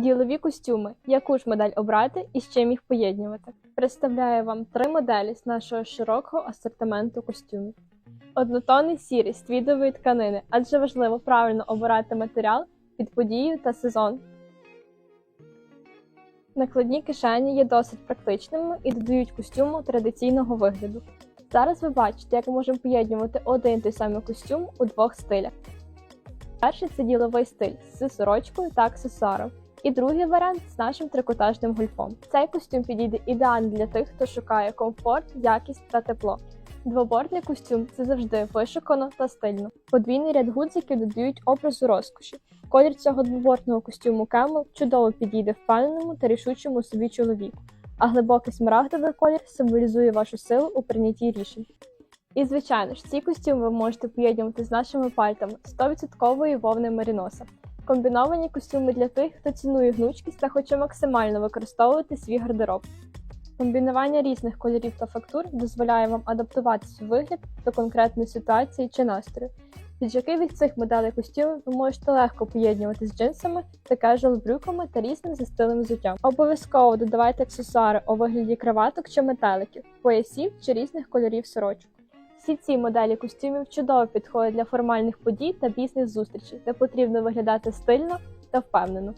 Ділові костюми. Яку ж модель обрати і з чим їх поєднувати? Представляю вам три моделі з нашого широкого асортименту костюмів. Однотонний сірий з твідової тканини, адже важливо правильно обирати матеріал під подію та сезон. Накладні кишені є досить практичними і додають костюму традиційного вигляду. Зараз ви бачите, як ми можемо поєднувати один той самий костюм у двох стилях. Перший це діловий стиль з сорочкою та аксесуаром. І другий варіант з нашим трикотажним гольфом. Цей костюм підійде ідеально для тих, хто шукає комфорт, якість та тепло. Двобортний костюм це завжди вишукано та стильно. Подвійний ряд гудзиків додають образу розкоші. Колір цього двобортного костюму Camel чудово підійде впевненому та рішучому собі чоловіку, а глибокий смарагдовий колір символізує вашу силу у прийнятті рішень. І, звичайно ж, ці костюми ви можете поєднувати з нашими пальтами 100% вовни Меріноса. Комбіновані костюми для тих, хто цінує гнучкість та хоче максимально використовувати свій гардероб. Комбінування різних кольорів та фактур дозволяє вам адаптувати свій вигляд до конкретної ситуації чи настрою. Піджаки від цих моделей костюмів ви можете легко поєднувати з джинсами та кежуал брюками та різним за стилем взуття. Обов'язково додавайте аксесуари у вигляді краваток чи метеликів, поясів чи різних кольорів сорочок. Всі ці моделі костюмів чудово підходять для формальних подій та бізнес-зустрічей, де потрібно виглядати стильно та впевнено.